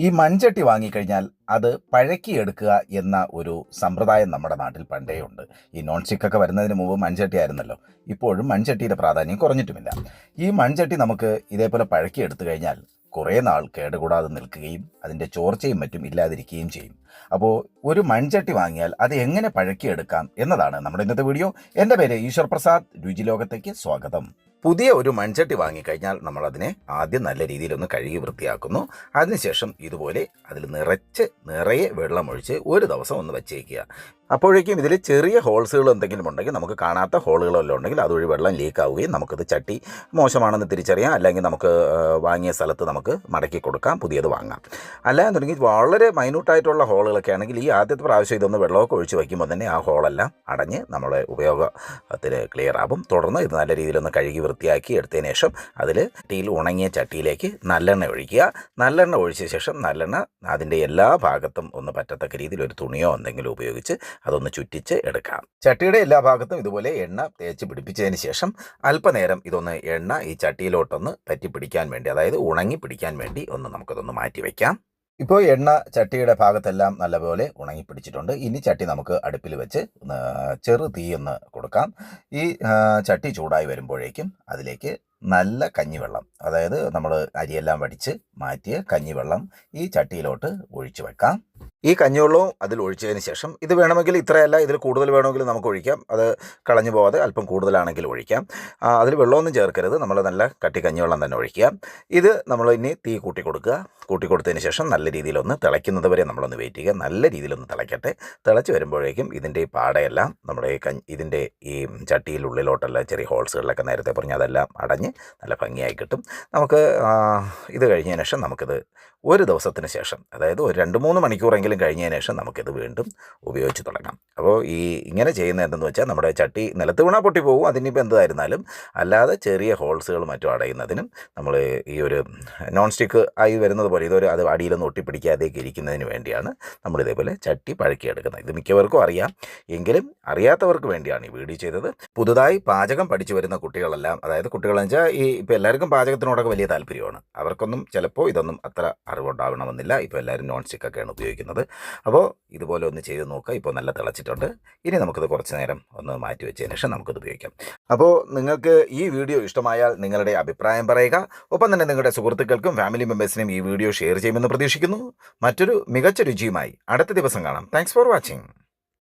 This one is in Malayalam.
ഈ മൺചട്ടി വാങ്ങിക്കഴിഞ്ഞാൽ അത് പഴക്കിയെടുക്കുക എന്ന ഒരു സമ്പ്രദായം നമ്മുടെ നാട്ടിൽ പണ്ടേ ഉണ്ട്. ഈ നോൺ സ്റ്റിക്കൊക്കെ വരുന്നതിന് മുമ്പ് മൺചട്ടി ആയിരുന്നല്ലോ. ഇപ്പോഴും മൺചട്ടിയുടെ പ്രാധാന്യം കുറഞ്ഞിട്ടുമില്ല. ഈ മൺചട്ടി നമുക്ക് ഇതേപോലെ പഴക്കിയെടുത്തു കഴിഞ്ഞാൽ കുറേ നാൾ കേടുകൂടാതെ നിൽക്കുകയും അതിന്റെ ചോർച്ചയും മറ്റും ഇല്ലാതിരിക്കുകയും ചെയ്യും. അപ്പോൾ ഒരു മൺചട്ടി വാങ്ങിയാൽ അത് എങ്ങനെ പഴക്കിയെടുക്കാം എന്നതാണ് നമ്മുടെ ഇന്നത്തെ വീഡിയോ. എന്റെ പേര് ഈശ്വർ പ്രസാദ് രുചിലോകത്തേക്ക് സ്വാഗതം. പുതിയ ഒരു മൺചട്ടി വാങ്ങിക്കഴിഞ്ഞാൽ നമ്മളതിനെ ആദ്യം നല്ല രീതിയിൽ ഒന്ന് കഴുകി വൃത്തിയാക്കുന്നു. അതിനുശേഷം ഇതുപോലെ അതിൽ നിറച്ച് നിറയെ വെള്ളമൊഴിച്ച് ഒരു ദിവസം ഒന്ന് വെച്ചേക്കുക. അപ്പോഴേക്കും ഇതിൽ ചെറിയ ഹോൾസുകൾ എന്തെങ്കിലും ഉണ്ടെങ്കിൽ നമുക്ക് കാണാത്ത ഹോളുകളെല്ലാം ഉണ്ടെങ്കിൽ അതുവഴി വെള്ളം ലീക്ക് ആവുകയും നമുക്കത് ചട്ടി മോശമാണെന്ന് തിരിച്ചറിയാം. അല്ലെങ്കിൽ നമുക്ക് വാങ്ങിയ സ്ഥലത്ത് നമുക്ക് മടക്കി കൊടുക്കാം പുതിയത് വാങ്ങാം. അല്ലാന്നുണ്ടെങ്കിൽ വളരെ മൈന്യൂട്ടായിട്ടുള്ള ഹോളുകളൊക്കെ ആണെങ്കിൽ ഈ ആദ്യത്തെ പ്രാവശ്യം ഇതൊന്ന് വെള്ളമൊക്കെ ഒഴിച്ച് വയ്ക്കുമ്പോൾ തന്നെ ആ ഹോളെല്ലാം അടഞ്ഞ് നമ്മളെ ഉപയോഗത്തിന് ക്ലിയർ ആവും. തുടർന്ന് ഇത് നല്ല രീതിയിലൊന്ന് കഴുകി വൃത്തിയാക്കി എടുത്തതിന് ശേഷം അതിൽ ചട്ടിയിൽ ഉണങ്ങിയ ചട്ടിയിലേക്ക് നല്ലെണ്ണ ഒഴിക്കുക. നല്ലെണ്ണ ഒഴിച്ച ശേഷം നല്ലെണ്ണ അതിന്റെ എല്ലാ ഭാഗത്തും ഒന്ന് പറ്റത്തക്ക രീതിയിൽ ഒരു തുണിയോ എന്തെങ്കിലും ഉപയോഗിച്ച് അതൊന്ന് ചുറ്റിച്ച് എടുക്കാം. ചട്ടിയുടെ എല്ലാ ഭാഗത്തും ഇതുപോലെ എണ്ണ തേച്ച് പിടിപ്പിച്ചതിന് ശേഷം അല്പനേരം ഇതൊന്ന് എണ്ണ ഈ ചട്ടിയിലോട്ടൊന്ന് പറ്റി പിടിക്കാൻ വേണ്ടി അതായത് ഉണങ്ങി പിടിക്കാൻ വേണ്ടി ഒന്ന് നമുക്കതൊന്ന് മാറ്റി വയ്ക്കാം ഇപ്പോൾ എണ്ണ ചട്ടിയുടെ ഭാഗത്തെല്ലാം നല്ലപോലെ ഉണങ്ങി പിടിച്ചിട്ടുണ്ട്. ഇനി ചട്ടി നമുക്ക് അടുപ്പിൽ വെച്ച് ചെറു തീ ഒന്ന് കൊടുക്കാം. ഈ ചട്ടി ചൂടായി വരുമ്പോഴേക്കും അതിലേക്ക് നല്ല കഞ്ഞിവെള്ളം അതായത് നമ്മൾ അരിയെല്ലാം വടിച്ച് മാറ്റിയ കഞ്ഞിവെള്ളം ഈ ചട്ടിയിലോട്ട് ഒഴിച്ചു വെക്കാം. ഈ കഞ്ഞിവെള്ളവും അതിൽ ഒഴിച്ചതിന് ശേഷം ഇത് വേണമെങ്കിൽ ഇത്രയല്ല ഇതിൽ കൂടുതൽ വേണമെങ്കിൽ നമുക്ക് ഒഴിക്കാം. അത് കളഞ്ഞു പോവാതെ അല്പം കൂടുതലാണെങ്കിൽ ഒഴിക്കാം. അതിൽ വെള്ളമൊന്നും ചേർക്കരുത്. നമ്മൾ നല്ല കട്ടി കഞ്ഞിവെള്ളം തന്നെ ഒഴിക്കുക. ഇത് നമ്മൾ ഇനി തീ കൂട്ടി കൊടുക്കുക. കൂട്ടി കൊടുത്തതിന് ശേഷം നല്ല രീതിയിലൊന്ന് തിളയ്ക്കുന്നത് വരെ നമ്മളൊന്ന് വെയിറ്റ് ചെയ്യുക. നല്ല രീതിയിലൊന്ന് തിളയ്ക്കട്ടെ. തിളച്ച് വരുമ്പോഴേക്കും ഇതിന്റെ ഈ പാടയെല്ലാം നമ്മുടെ ഈ കഞ്ഞി ഇതിന്റെ ഈ ചട്ടിയിലുള്ളിലോട്ടുള്ള ചെറിയ ഹോൾസുകളിലൊക്കെ നേരത്തെ പറഞ്ഞ അതെല്ലാം അടഞ്ഞ് നല്ല ഭംഗിയായി കിട്ടും. നമുക്ക് ഇത് കഴിഞ്ഞതിന് ശേഷം നമുക്കിത് ഒരു ദിവസത്തിന് ശേഷം അതായത് ഒരു രണ്ട് മൂന്ന് മണിക്കൂറെങ്കിലും കഴിഞ്ഞതിന് ശേഷം നമുക്കിത് വീണ്ടും ഉപയോഗിച്ച് തുടങ്ങാം. അപ്പോൾ ഈ ഇങ്ങനെ ചെയ്യുന്ന എന്തെന്ന് വെച്ചാൽ നമ്മുടെ ചട്ടി നിലത്ത് വീണാൽ പൊട്ടി പോകും അതിനിപ്പോൾ എന്തായിരുന്നാലും അല്ലാതെ ചെറിയ ഹോൾസുകൾ മറ്റും അടയുന്നതിനും നമ്മൾ ഈ ഒരു നോൺ സ്റ്റിക്ക് ആയി വരുന്നത് പോലെ ഇതൊരു അത് അടിയിലൊന്നും ഒട്ടിപ്പിടിക്കാതെയൊക്കെ ഇരിക്കുന്നതിന് വേണ്ടിയാണ് നമ്മൾ ഇതേപോലെ ചട്ടി പഴക്കിയെടുക്കുന്നത്. ഇത് മിക്കവർക്കും അറിയാം. എങ്കിലും അറിയാത്തവർക്ക് വേണ്ടിയാണ് ഈ വീഡിയോ ചെയ്തത്. പുതുതായി പാചകം പഠിച്ചു വരുന്ന കുട്ടികളെല്ലാം അതായത് കുട്ടികളെന്ന് വെച്ചാൽ ഈ ഇപ്പോൾ എല്ലാവർക്കും പാചകത്തിനോടൊക്കെ വലിയ താല്പര്യമാണ്. അവർക്കൊന്നും ചിലപ്പോൾ ഇതൊന്നും അത്ര അറിവുണ്ടാവണമെന്നില്ല ഇപ്പോൾ എല്ലാവരും നോൺ സ്റ്റിക്കൊക്കെയാണ് ഉപയോഗിക്കുന്നത്. അപ്പോൾ ഇതുപോലെ ഒന്ന് ചെയ്ത് നോക്കുക. ഇപ്പോൾ നല്ല തിളച്ചിട്ടുണ്ട്. ഇനി നമുക്കിത് കുറച്ച് നേരം ഒന്ന് മാറ്റി വെച്ചതിന് ശേഷം നമുക്കിത് ഉപയോഗിക്കാം. അപ്പോൾ നിങ്ങൾക്ക് ഈ വീഡിയോ ഇഷ്ടമായാൽ നിങ്ങളുടെ അഭിപ്രായം പറയുക. ഒപ്പം തന്നെ നിങ്ങളുടെ സുഹൃത്തുക്കൾക്കും ഫാമിലി മെമ്പേഴ്സിനും ഈ വീഡിയോ ഷെയർ ചെയ്യുമെന്ന് പ്രതീക്ഷിക്കുന്നു. മറ്റൊരു മികച്ച രുചിയുമായി അടുത്ത ദിവസം കാണാം. Thanks for watching